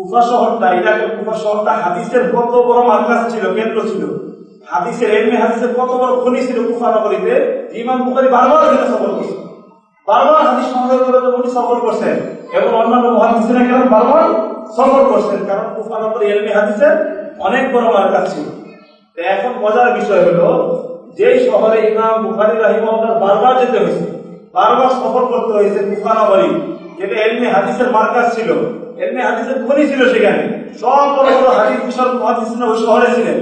কুফা শহরটা ইরাকের কুফা শহরটা হাদিসের কত বড় মার্কাজ ছিল, কেন্দ্র ছিল? হাদিসের এমনি হাদিসের কত বড় খনি ছিল কুফা নগরীতে? ইমাম বুখারী বারবার এখানে সফর করছে। বারবার হাদিস সংগ্রহ করে উনি সফর করছেন। এবং অন্যান্য মহাদিসেরা কেন বারবার সফর করছেন? কারণ কুফা নগরী, এলমি হাদিসের অনেক বড় মার্কাজ ছিল। এখন মজার বিষয় হলো, যেই শহরে ইমাম বুখারী রাহিমাহুল্লাহ বারবার যেতে হয়েছে, বারবার সফর করতে হয়েছে কুফা নগরী, যেটা এলমি হাদিসের মার্কাজ ছিল এলমি হাদিসের খনি ছিল সেখানে। সব বড় বড় হাদিস, বিশাল ওই শহরে ছিলেন।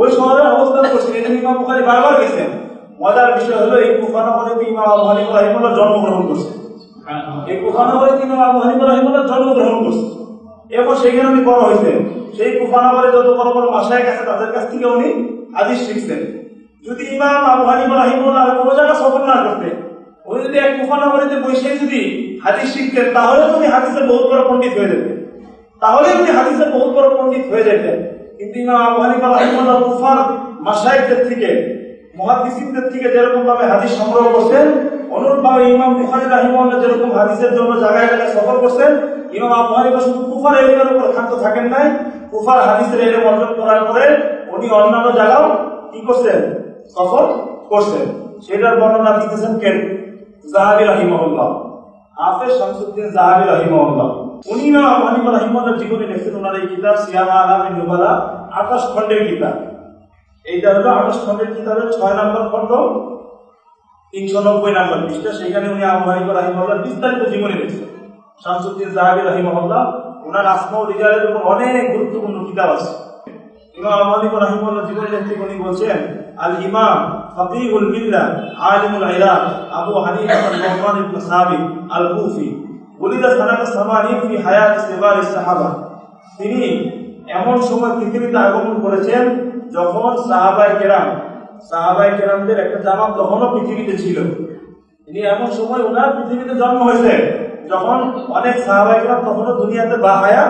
ওই শহরে অবস্থান করছেন এই ইমাম বুখারী বারবার গেছেন। মজার বিষয় হলো, এই কুফা নগরীতে ইমাম আবু জন্মগ্রহণ করছে এই কুফা নগরীতে ইমাম আবু হানিফা রাহিমাহুল্লাহ জন্মগ্রহণ করছে এরপর সেখানে উনি বড় হয়েছেন। সেই কুফানগরে যত বড় বড় মাসায় গেছে তাদের কাছ থেকে উনি হাদিস শিখছেন। যদি ইমাম আবু হানিফা রাহিমুল্লাহ কোনো জায়গা সফর না করতেন, উনি যদি এক কুফানগরীতে বসে যদি হাদিস শিখতেন, তাহলে উনি হাদিসের বহুত বড় পণ্ডিত হয়ে যেতেন। তাহলে উনি হাদিসের বহুত বড় পণ্ডিত হয়ে যেতেন। কিন্তু ইমাম আবু হানিফা রাহিমুল্লাহ থেকে মহাদিসিনদের থেকে যেরকম ভাবে হাদিস সংগ্রহ করছেন, অনুরূপভাবে ইমাম বুখারী রাহিমাহুল্লাহ যেরকম হাদিসের জন্য জায়গায় জায়গায় সফর করছেন, ইমাম আবু হানিফা শুধু কুফার এরিয়ার উপর ক্ষান্ত থাকেন নাই, কুফার হাদিসের এরিয়া অর্জন করার পরে উনি অন্যান্য জায়গাও কি করছেন? সফর করছেন। সেটার বর্ণনা দিতেছেন কেন জাহাবি রাহিমাহুল্লাহ। হাফেজ শামসুদ্দিন জাহাবি রাহিমাহুল্লাহ। উনি ইমাম আবু হানিফা রাহিমাহুল্লাহ জীবনে লিখছেন ওনার এই কিতাব সিয়ামা আলামিন নুবালা আঠাশ খণ্ডের কিতাব। এইটা হলো আঠাশ খণ্ডের কিতাবের ছয় নম্বর খণ্ড তিনশো নব্বই নম্বর পৃষ্ঠা। সেখানে উনি আবু হানিফা রাহিমাহুল্লাহ বিস্তারিত জীবনী লিখছেন শামসুদ্দিন জাহাবি রাহিমাহুল্লাহ, ওনার আসমা রিজালের উপর অনেক গুরুত্বপূর্ণ কিতাব আছে। ইমাম আবু হানিফা রাহিমাহুল্লাহ জীবনী লিখতে উনি বলছেন আল ইমাম ফকিহুল মিল্লাহ আলিমুল Iraq Abu Hanifa al-Numan ibn Thabit al Kufi ولد سنة 80 في حياة صغار الصحابة তিনি এমন সময় পৃথিবীতে আগমন করেছেন যখন সাহাবাই কেরাম সাহাবাই কেরামদের একটা জামাত তখনও পৃথিবীতে ছিল তিনি এমন সময় ওনার পৃথিবীতে জন্ম হয়েছে যখন অনেক সাহাবাই কেরাম তখনও দুনিয়াতে বাহায়া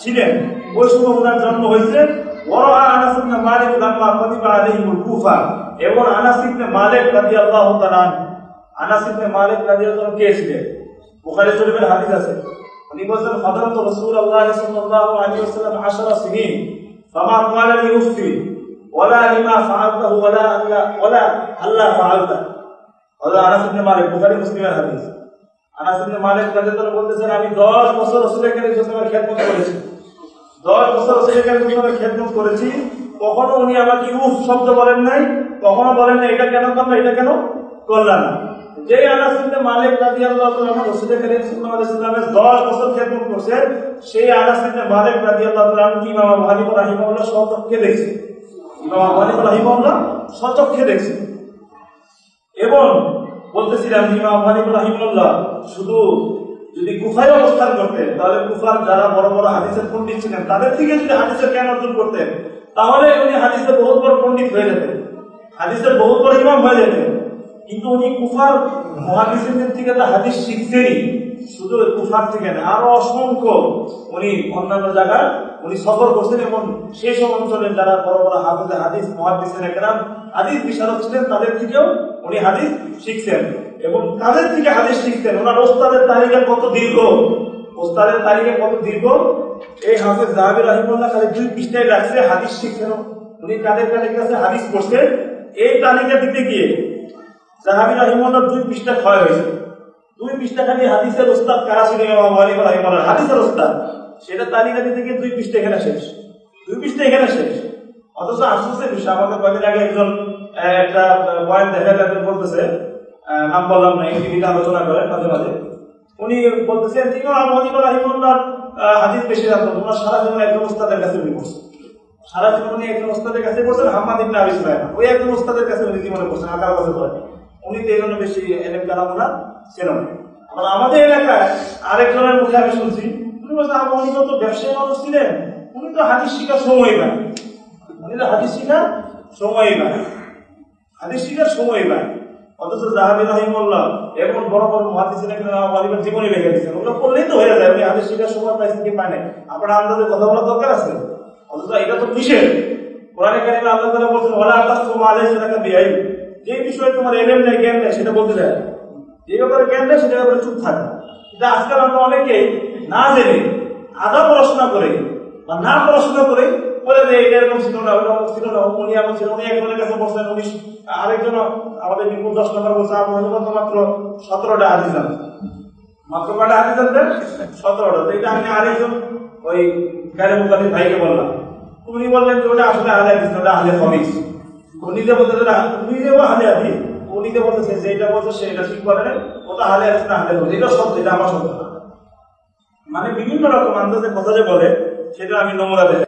ছিলেন ওই সময় ওনার জন্ম হয়েছে বড় আনাস মালিক লাম্মা আলাইহিমুল কুফা এবং আনাস মালিক রাদিয়াল্লাহু তাআলা আনাস মালিক রাদিয়াল্লাহু কে ছিলেন? বুখারী শরীফের হাদিস আছে। উনি বলছেন, হযরত রাসূলুল্লাহ সাল্লাল্লাহু আলাইহি ওয়াসাল্লাম 10 সিনিন। ফামা ক্বালা লি উফতি ওয়ালা লিমা ফাআলতাহু ওয়ালা আল্লাহ ওয়ালা আল্লাহ ফাআলতা। হযরত আনাস মালিক, বুখারী মুসলিমের হাদিস। আনাস মালিক রাদিয়াল্লাহু বলতেছেন, আমি 10 বছর রাসূলের কাছে খেদমত করেছি 10 বছর সাল্লাল্লাহু খেদমত করেছি। কখনো উনি আমাকে উফ শব্দ বলেন নাই, কখনো বলেন না এটা কেন করলা, এটা কেন করলা না। যে আনাস মালিক রাদিয়াল্লাহু তাআলা রাসূলের কারীম সাল্লাল্লাহু আলাইহি ওয়াসাল্লামের 10 বছর সেই মালিক কি এবং বলতেছিলাম শুধু যদি কুফায় অবস্থান করতেন, তাহলে কুফার যারা বড় বড় হাদিসের পণ্ডিত ছিলেন, তাদের থেকে যদি হাদিসের জ্ঞান অর্জন করতেন, তাহলে উনি হাদিসের বহুত বড় পণ্ডিত হয়ে যেতেন। হাদিসের বহুত বড় ইমাম হয়ে যেতেন। কিন্তু উনি কুফার মহাদিসের থেকে তো হাদিস শিখছেনই। শুধু কুফার থেকে না, আরও অসংখ্য উনি অন্যান্য জায়গায় উনি সফর করছেন এবং সেই সব অঞ্চলের যারা বড় বড় হাফিজে, হাদিস, মহাদিসের একরাম, হাদিস বিশারদ ছিলেন, তাদের থেকেও উনি হাদিস শিখছেন এবং তাদের থেকে হাদিস শিখছেন। ওনার ওস্তাদের তালিকা কত দীর্ঘ? ওস্তাদের তালিকা কত দীর্ঘ? এই হাফিজ জাহাবি রাহিমুল্লাহ খালি দুই পৃষ্ঠায় রাখছে, হাদিস শিখছেন। উনি কাদের কাদের কাছে হাদিস করছেন এই তালিকা দিতে গিয়ে সাহাবি রাহিমাল্লাহ দুই পৃষ্ঠা ক্ষয় হয়েছে। দুই পৃষ্ঠা খালি হাদিসের ওস্তাদ কারা ছিল? হানিফা হাদিসের ওস্তাদ। সেটা তালিকা দিতে গিয়ে দুই পৃষ্ঠা এখানে শেষ। দুই পৃষ্ঠা এখানে শেষ। অথচ আফসোসের বিষয়, আমাকে কয়েকদিন আগে একজন একটা পয়েন্ট দেখা যাবে বলতেছে নাম বললাম না টিভিতে আলোচনা করে মাঝে মাঝে। উনি বলতেছেন আবু হানিফা রাহিমাল্লাহ হাদিস বেশি জানতো তোমরা সারা জীবন একজন ওস্তাদের কাছে উনি পড়ছো। সারা জীবন উনি একজন ওস্তাদের কাছে পড়ছেন, হাম্মাদ ইবনে আবি সুলাইমান ওই একজন ওস্তাদের কাছে উনি জীবনে পড়ছেন আঠারো বছর পরে উনি তো এই জন্য বেশি এলেম কালাম ওনার ছিল আবার আমাদের এলাকায় আরেকজনের মুখে আমি শুনছি, উনি বলছেন আবু হানিফা তো ব্যবসায়ী মানুষ ছিলেন, উনি তো হাদিস শিখার সময় পায় উনি তো হাদিস শিখার সময় পায় হাদিস শিখার সময় পায় অথচ জাহাবি রহিমুল্লাহ এমন বড় বড় মহাদিস গরিবের জীবনে রেখে দিচ্ছেন ওগুলো করলেই তো হয়ে যায়। উনি হাদিস শিখার সময় পাইছেন কি পায় আপনার আন্দাজে কথা বলার দরকার আছে? অথচ এটা তো নিষেধ কোরআনে কারিমে আল্লাহ তাআলা বলছেন, ওয়ালা তাসুম আলাইহি সালাকা বিআই যে বিষয়ে তোমার এলেম নেই, জ্ঞান নেই, সেটা বলতে না। যে ব্যাপারে জ্ঞান নেই, সেটা ব্যাপারে চুপ থাকে। কিন্তু আজকাল আমরা অনেকে না জেনে আধা পড়াশোনা করে বা না পড়াশোনা করে বলে যে এটা এরকম ছিল না, ওরকম ছিল না উনি এমন ছিল, উনি একজনের কাছে বসলেন, উনি আরেকজন আমাদের বিপুল দশ নম্বর বলছে আমার হয়তো মাত্র সতেরোটা হাদিস জানেন মাত্র কটা হাদিস জানতেন সতেরোটা। তো এটা আমি আরেকজন ওই গাড়ি মুখালি ভাইকে বললাম। উনি বললেন যে ওটা আসলে আহলে হাদিস ওটা আহলে হদিস উনি যে বলতে উনি যে আহলে হাদিস উনি যে বলতেছে যে এটা বলছে সেটা ঠিক করে না ওটা আহলে হাদিস না আহলে এটা সত্য, এটা আমার সত্য। মানে বিভিন্ন রকম আন্দাজে কথা যে বলে, সেটা আমি নমুনা দেখাই